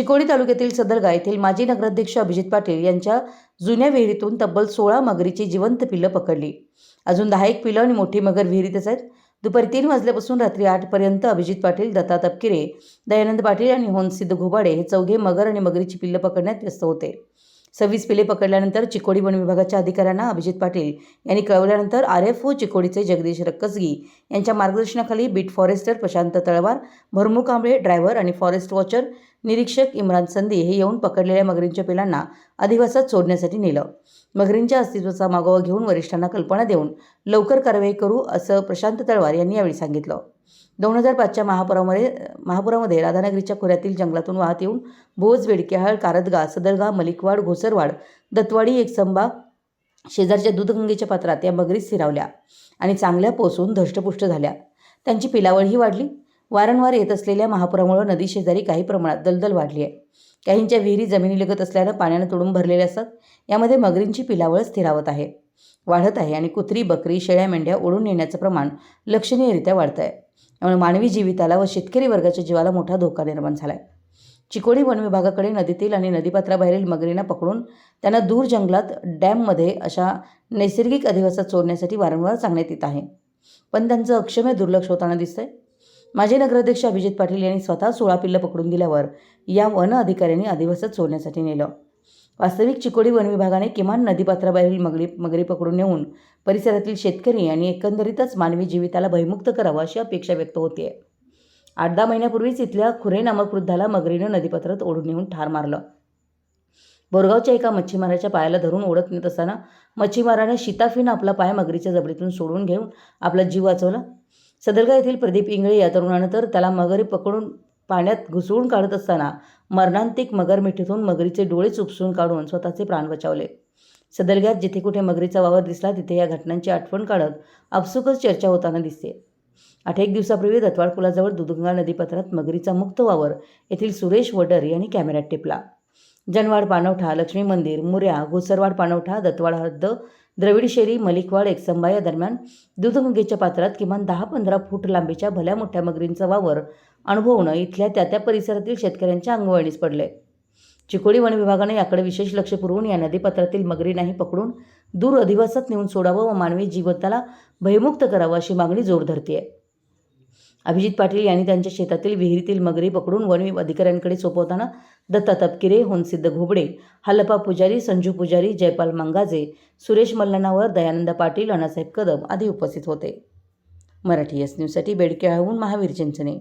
चिकोडी तालुक्यातील सदरगा येथील माजी नगराध्यक्ष अभिजित पाटील यांच्या जुन्या विहिरीतून तब्बल सोळा मगरीची जिवंत पिल्लं पकडली. अजून दहा एक पिलं आणि मोठी मगर विहिरीतच आहेत दुपारी तीन वाजल्यापासून रात्री आठपर्यंत अभिजित पाटील दत्ता तपकिरे दयानंद पाटील आणि होनसिद्ध घोबाडे हे चौघे मगर आणि मगरीची पिल्लं पकडण्यात व्यस्त होते. सव्वीस पिले पकडल्यानंतर चिकोडी वन विभागाच्या अधिकाऱ्यांना अभिजित पाटील यांनी कळवल्यानंतर आर एफ ओ चिकोडीचे जगदीश रक्कसगी यांच्या मार्गदर्शनाखाली beat forester Prashant Talwar Bharamu Kamble driver आणि फॉरेस्ट वॉचर निरीक्षक इम्रान संधी हे येऊन पकडलेल्या मगरींच्या पिलांना अधिवासात सोडण्यासाठी नेलं. मगरींच्या अस्तित्वाचा मागोवा घेऊन वरिष्ठांना कल्पना देऊन लवकर कारवाई करू असं प्रशांत तळवार यांनी यावेळी सांगितलं. दोन हजार पाचच्या महापुरामध्ये महापुरामध्ये राधानगरीच्या खोऱ्यातील जंगलातून वाहत येऊन भोज बेडकेहाळ कारदगा सदरगा मलिकवाड घोसरवाड दत्वाडी एकसंबा शेजारच्या दूधगंगेच्या पात्रात या मगरीत स्थिरावल्या आणि चांगल्या पोसून धष्टपुष्ट झाल्या. त्यांची पिलावळही वाढली. वारंवार येत असलेल्या महापुरामुळे नदी शेजारी काही प्रमाणात दलदल वाढली आहे. काहींच्या विहिरी जमिनीलगत असल्यानं पाण्यानं तुडून भरलेल्या असतात यामध्ये मगरींची पिलावळ स्थिरावत आहे. वाढत आहे आणि कुत्री बकरी शेळ्या मेंढ्या ओढून नेण्याचं प्रमाण लक्षणीयरित्या वाढतं आहे त्यामुळे मानवी जीविताला व शेतकरी वर्गाच्या जीवाला मोठा धोका निर्माण झाला आहे चिकोडी वन विभागाकडे नदीतील आणि नदीपात्राबाहेरील मगरींना पकडून त्यांना दूर जंगलात डॅममध्ये अशा नैसर्गिक अधिवासात चोरण्यासाठी वारंवार सांगण्यात येत आहे. पण त्यांचं अक्षम्य दुर्लक्ष होताना दिसतंय. माजी नगराध्यक्ष अभिजित पाटील यांनी स्वतः सोळा पिल्लं पकडून दिल्यावर या वन अधिकाऱ्यांनी अधिवासात चोरण्यासाठी नेलं. वास्तविक चिकोडी वन विभागाने किमान नदीपात्राबाहेरील मगरी मगरी पकडून नेऊन परिसरातील शेतकरी आणि एकंदरीतच मानवी जीविताला भयमुक्त करावं अशी अपेक्षा व्यक्त होते आठ दहा महिन्यापूर्वीच इथल्या खुरे नामक वृद्धाला मगरीनं नदीपात्रात ओढून नेऊन ठार मारलं. बोरगावच्या एका मच्छीमाराच्या पायाला धरून ओढत नेत असताना मच्छीमाराने शिताफीनं आपला पाय मगरीच्या जबडीतून सोडून घेऊन आपला जीव वाचवला. सदरगा येथील प्रदीप इंगळे या तरुणानं तर त्याला मगरी पकडून पाण्यात घुसळून काढत असताना मरणांतिक मगर मिठीतून मगरीचे डोळे चुपसून काढून स्वतःचे प्राण बचावले. सदरग्यात जिथे कुठे मगरीचा वावर दिसला तिथे या घटनांची आठवण काढत आपसुकच चर्चा होताना दिसते. आठ एक दिवसापूर्वी दत्वाड पुलाजवळ दुधगंगा नदीपात्रात मगरीचा मुक्त वावर येथील सुरेश वडर यांनी कॅमेऱ्यात टिपला. जनवाड पाणवठा लक्ष्मी मंदिर मुऱ्या घोसरवाड पाणवठा दत्तवाड हद्द द्रविडशेरी मलिकवाड एकसंबा या दरम्यान दूधगंगेच्या पात्रात किमान दहा पंधरा फूट लांबीच्या भल्या मोठ्या मगरींचा वावर अनुभवणं इथल्या त्या त्या परिसरातील शेतकऱ्यांच्या अंगवळणीस आहे चिकोडी वन विभागाने याकडे विशेष लक्ष पुरवून या नदीपात्रातील मगरी नाही पकडून दूर अधिवासात नेऊन सोडावं व मानवी जीवताला भयमुक्त करावं अशी मागणी जोर धरते अभिजित पाटील यांनी त्यांच्या शेतातील विहिरीतील मगरी पकडून वन अधिकाऱ्यांकडे सोपवताना दत्ता तपकिरे होनसिद्ध घोबडे हल्लपा पुजारी संजू पुजारी जयपाल मंगाजे सुरेश मल्लनावर दयानंद पाटील अण्णासाहेब कदम आदी उपस्थित होते. मराठी एस न्यूजसाठी बेडकेळहून महावीर चिंचणे.